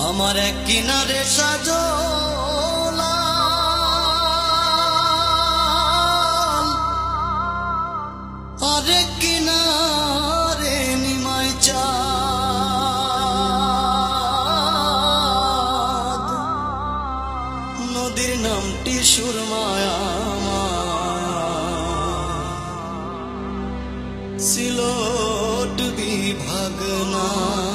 আমার এক কিনারে সাজলা আরেক কিনারে নিমাই নদীর নামটি সুরমায়া সিলোট বিভাগ না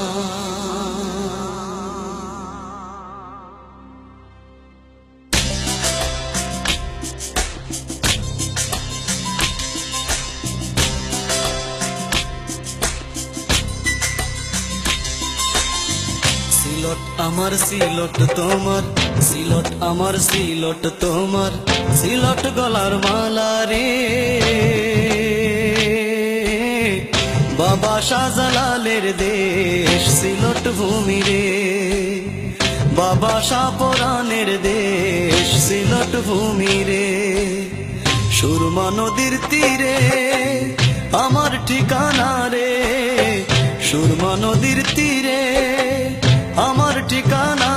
সিলট আমার, সিলট তোমার, সিলট আমার, সিলট তোমার, সিলট গলার মালা রে। বাবা শাহজালালের দেশ, সিলট ভূমি রে। বাবা শাহপরানের দেশ, সিলট ভূমি রে। সুরমা নদীর তীরে আমার ঠিকানা রে। সুরমা নদীর তীরে ঠিকানা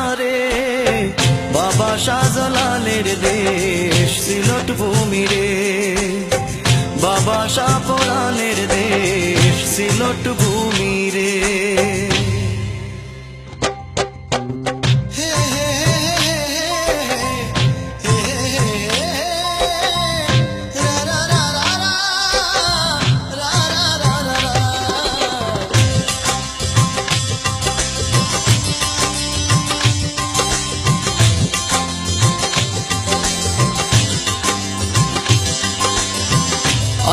বাবা শাহজালালের দেশ সিলট ভূমি রে। বাবা সাপরানের দেশ সিলট ভূমি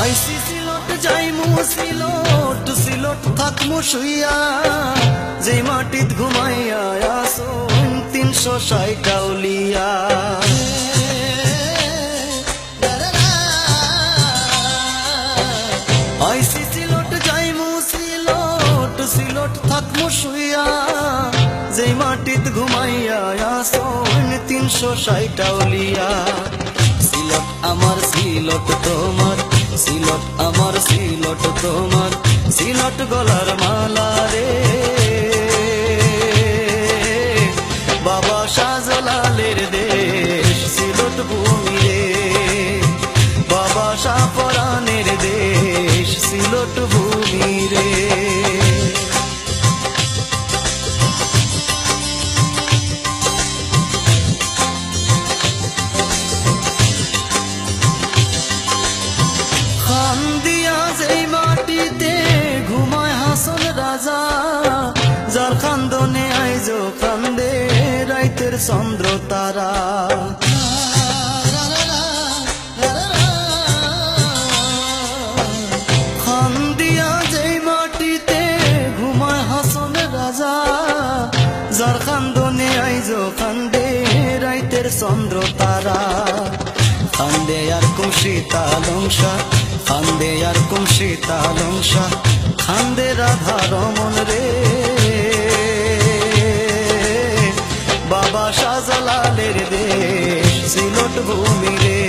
আইসি সিলট যাইমু সিলট সিলট থাকমু শুইয়া। যে মাটিত ঘুমাইয়া আসো তিনশো সাইটাউলিয়া আইসি সিলট যাইমু সিলট সিলট থাকমু শুইয়া। যে মাটিত ঘুমাইয়া আসো তিনশো সাইটাউলিয়া সিলট, আমার সিলট তোমার সিলট তোমার সিলট গলার মালা রে। বাবা শাহজালালের দেশ সিলট ভূমি রে। বাবা সাপরানের দেশ সিলট ভূমি চন্দ্র তারা। যেই মাটিতে কান্দে রাইতের চন্দ্র তারা। খান্দে আর কুশি তালংসা খান্দে আর কুশি তালংসা খান্দে রাধা রমন রে। ভূমি রে।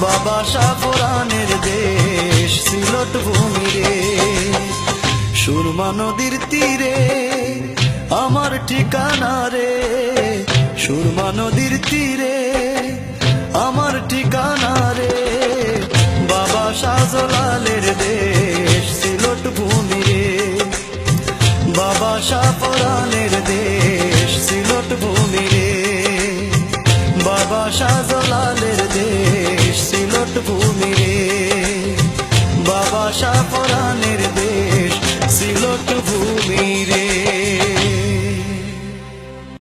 বাবা সাফরানের দেশ সিলট ভূমি রে। সুরমা নদীর তীরে আমার ঠিকানা রে। সুরমা নদীর তীরে